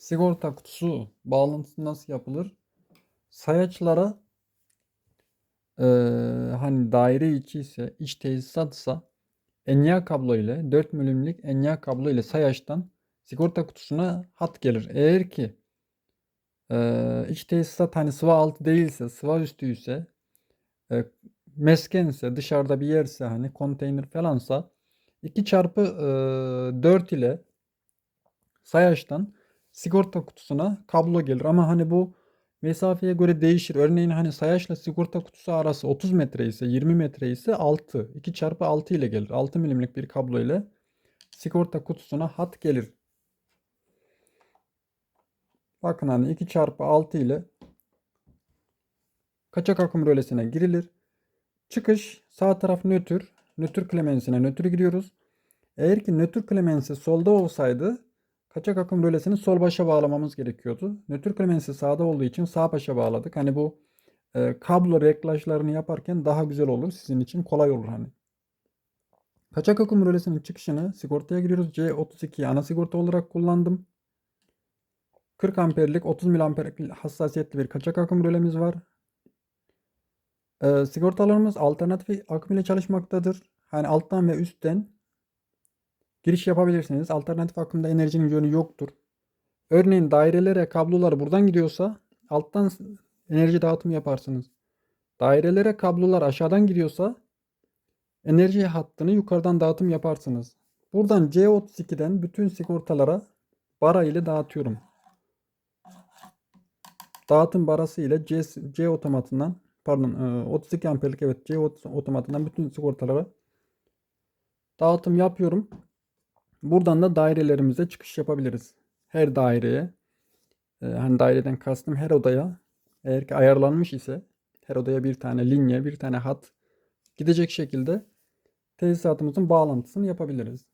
Sigorta kutusu bağlantısı nasıl yapılır? Sayaçlara eee, hani daire içi ise iç tesisatsa ENYA kablo ile 4 milimlik ENYA kablo ile sayaçtan sigorta kutusuna hat gelir. Eğer ki eee, iç tesisat hani sıva altı değilse, sıva üstü ise, e, meskense, dışarıda bir yerse hani konteyner falansa 2 çarpı eee, 4 ile sayaçtan sigorta kutusuna kablo gelir. Ama hani bu mesafeye göre değişir. Örneğin hani sayaçla sigorta kutusu arası 30 metre ise 20 metre ise 6. 2 çarpı 6 ile gelir. 6 milimlik bir kablo ile sigorta kutusuna hat gelir. Bakın hani 2 çarpı 6 ile kaçak akım rölesine girilir. Çıkış sağ taraf nötr. Nötr klemensine nötr giriyoruz. Eğer ki nötr klemensi solda olsaydı kaçak akım rölesini sol başa bağlamamız gerekiyordu. Nötr klemensi sağda olduğu için sağ başa bağladık. Hani bu e, kablo reglajlarını yaparken daha güzel olur. Sizin için kolay olur hani. Kaçak akım rölesinin çıkışını sigortaya giriyoruz. C32 ana sigorta olarak kullandım. 40 amperlik 30 miliamperlik hassasiyetli bir kaçak akım rölemiz var. Ee, sigortalarımız alternatif akım ile çalışmaktadır. Hani alttan ve üstten giriş yapabilirsiniz. Alternatif akımda enerjinin yönü yoktur. Örneğin dairelere kablolar buradan gidiyorsa alttan enerji dağıtımı yaparsınız. Dairelere kablolar aşağıdan gidiyorsa enerji hattını yukarıdan dağıtım yaparsınız. Buradan C32'den bütün sigortalara bara ile dağıtıyorum. Dağıtım barası ile C, C otomatından pardon e, 32 amperlik evet C ot- otomatından bütün sigortalara dağıtım yapıyorum. Buradan da dairelerimize çıkış yapabiliriz. Her daireye e, hani daireden kastım her odaya eğer ki ayarlanmış ise her odaya bir tane linye bir tane hat gidecek şekilde tesisatımızın bağlantısını yapabiliriz.